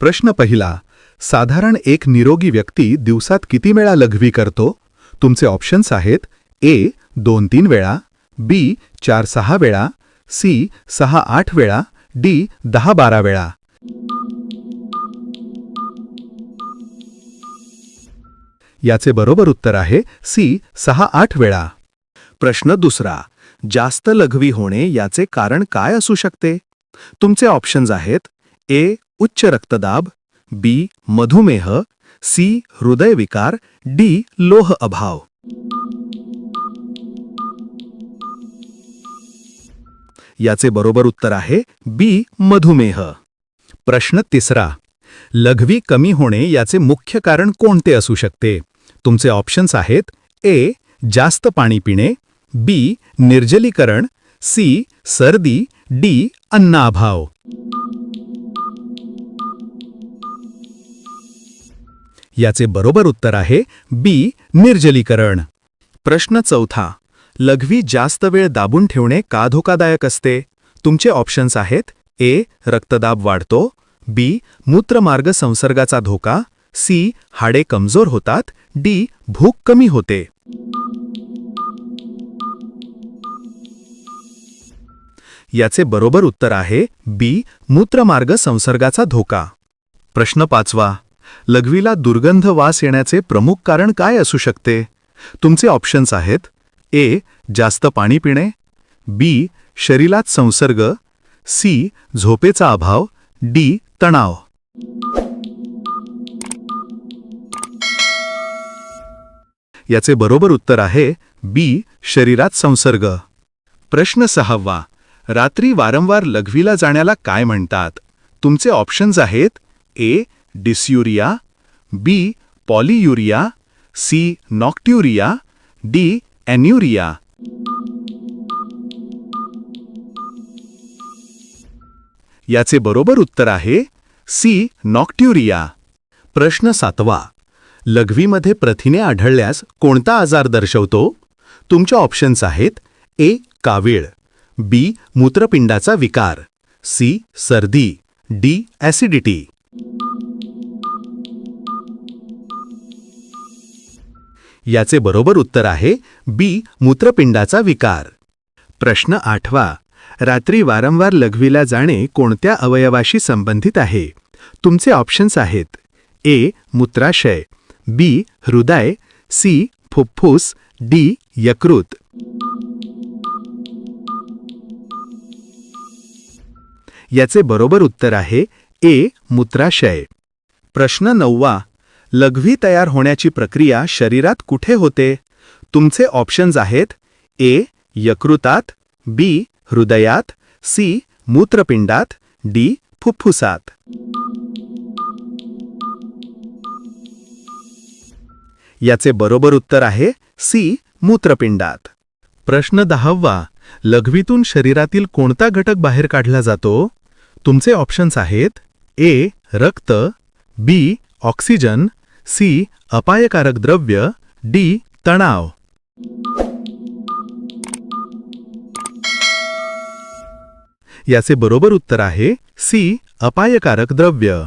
प्रश्न पहिला साधारण एक निरोगी व्यक्ती दिवसात किती वेळा लघवी करतो? तुमचे ऑप्शन्स आहेत ए दोन तीन वेळा बी चार सहा वेळा सी सहा आठ वेळा डी दहा बारा वेळा. याचे बरोबर उत्तर आहे सी सहा आठ वेळा. प्रश्न दुसरा जास्त लघवी होणे याचे कारण काय असू शकते? तुमचे ऑप्शन्स आहेत ए उच्च रक्तदाब बी मधुमेह सी हृदयविकार डी लोह अभाव. याचे बरोबर उत्तर आहे बी मधुमेह. प्रश्न तिसरा. लघवी कमी होणे याचे मुख्य कारण कोणते असू शकते? तुमचे ऑप्शन्स आहेत ए जास्त पाणी पिणे बी निर्जलीकरण सी सर्दी डी अन्नाभाव. याचे बरोबर उत्तर आहे बी निर्जलीकरण. प्रश्न चौथा. लघवी जास्त वेळ दाबून ठेवणे का धोकादायक असते? तुमचे ऑप्शन्स आहेत ए रक्तदाब वाढतो बी मूत्रमार्ग संसर्गाचा धोका सी हाडे कमजोर होतात डी भूक कमी होते. याचे बरोबर उत्तर आहे बी मूत्रमार्ग संसर्गाचा धोका. प्रश्न पाचवा. लघवीला दुर्गंध वास येण्याचे प्रमुख कारण काय असू शकते? तुमचे ऑप्शन्स आहेत ए जास्त पाणी पिणे बी शरीरात संसर्ग सी झोपेचा अभाव डी तणाव. याचे बरोबर उत्तर आहे बी शरीरात संसर्ग. प्रश्न सहावा रात्री वारंवार लघवीला जाण्याला काय म्हणतात? तुमचे ऑप्शन्स आहेत ए डिस्युरिया बी पॉलियुरिया सी नॉक्ट्युरिया डी एन्युरिया याचे बरोबर उत्तर आहे सी नॉक्ट्युरिया. प्रश्न सातवा. लघवीमध्ये प्रथिने आढळल्यास कोणता आजार दर्शवतो? तुमच्या ऑप्शन्स आहेत ए कावीळ बी मूत्रपिंडाचा विकार सी सर्दी डी ॲसिडिटी. याचे बरोबर उत्तर आहे बी मूत्रपिंडाचा विकार. प्रश्न आठवा. रात्री वारंवार लघवीला जाणे कोणत्या अवयवाशी संबंधित आहे? तुमचे ऑप्शन्स आहेत. ए मूत्राशय. बी हृदय. सी फुफ्फुस. डी यकृत. याचे बरोबर उत्तर आहे ए मूत्राशय. प्रश्न नववा. लघवी तयार होण्याची प्रक्रिया शरीरात कुठे होते? तुमचे ऑप्शन्स आहेत ए यकृतात बी हृदयात सी मूत्रपिंडात डी फुफ्फुसात. याचे बरोबर उत्तर आहे सी मूत्रपिंडात. प्रश्न दहावा लघवीतून शरीरातील कोणता घटक बाहेर काढला जातो? तुमचे ऑप्शन्स आहेत ए रक्त बी ऑक्सिजन सी अपायकारक द्रव्य डी तणाव. याचे बरोबर उत्तर आहे सी अपायकारक द्रव्य.